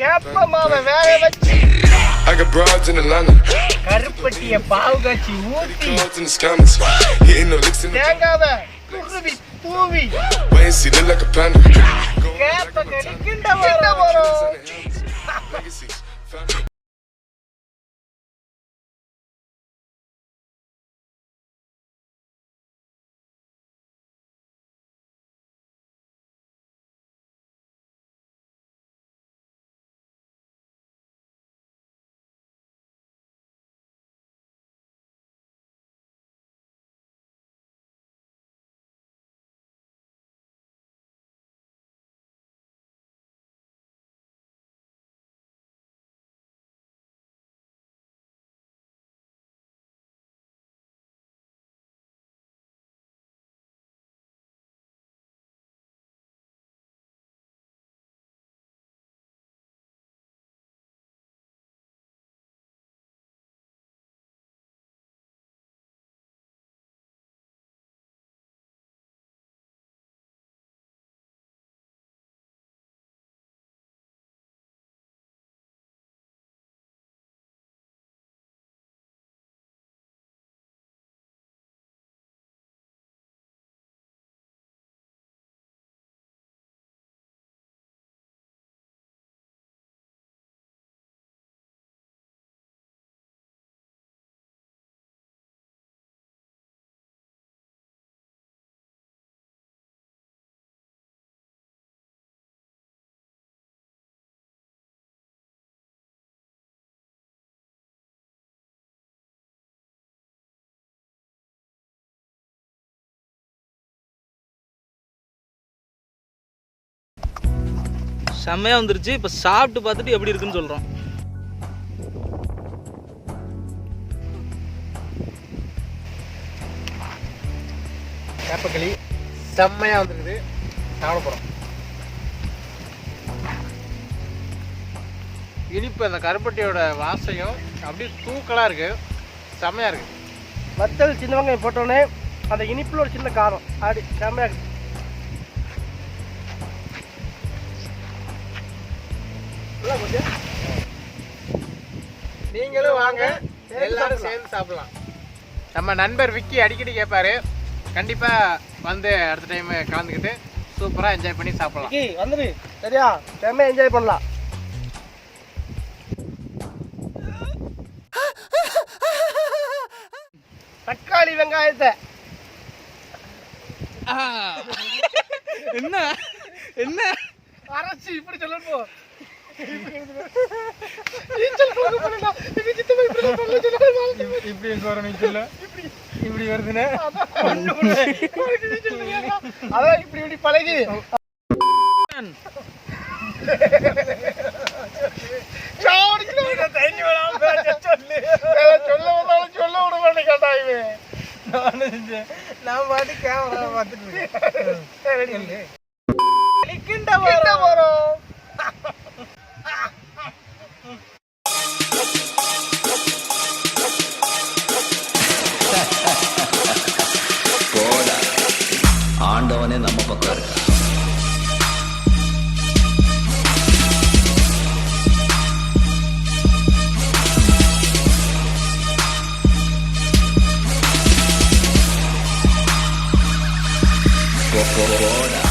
கேப்ப மாவை வேக வச்சு I got broads in Atlanta, கருப்பட்டிய பாவு காய்ச்சி ஊத்தி cards in the scammers, hitting the licks in the தேங்காவை தூவி Wait and see, look like a panda. கேப்ப கடிக்கின்ற வரோம் செம்மையாக வந்துருச்சு. இப்போ சாப்பிட்டு பார்த்துட்டு எப்படி இருக்குன்னு சொல்கிறோம் கேப்பக்களி செம்மையாக வந்துருக்குது. சாப்பிட இனிப்பு அந்த கருப்பட்டியோட வாசையும் அப்படியே தூக்கலாக இருக்குது செம்மையாக இருக்குது வத்தல் சின்ன வெங்காயம் போட்டோன்னே அந்த இனிப்பில் ஒரு சின்ன காரம். அப்படி செம்மையாக இருக்குது நீங்களும் வாங்க எல்லாரும் சேர்ந்து சாப்பிடலாம். நம்ம நண்பர் விக்கி அடிக்கடி கேட்பாரு. கண்டிப்பாக வந்து அடுத்த டைம் கலந்துக்கிட்டு சூப்பராக என்ஜாய் பண்ணி சாப்பிடலாம். விக்கி, சரியா? செம்மையா என்ஜாய் பண்ணலாம். தக்காளி வெங்காயத்தை. என்ன? என்ன? அரைச்சி இப்படி சொல்லணும் இப்படி. இப்படி வரணும் சொல்ல இப்படி வருதுன்னு? அதான் இப்படி இப்படி பழகி. நான் பாட்டு கேமரா பார்த்துட்டு இருக்கேன். por.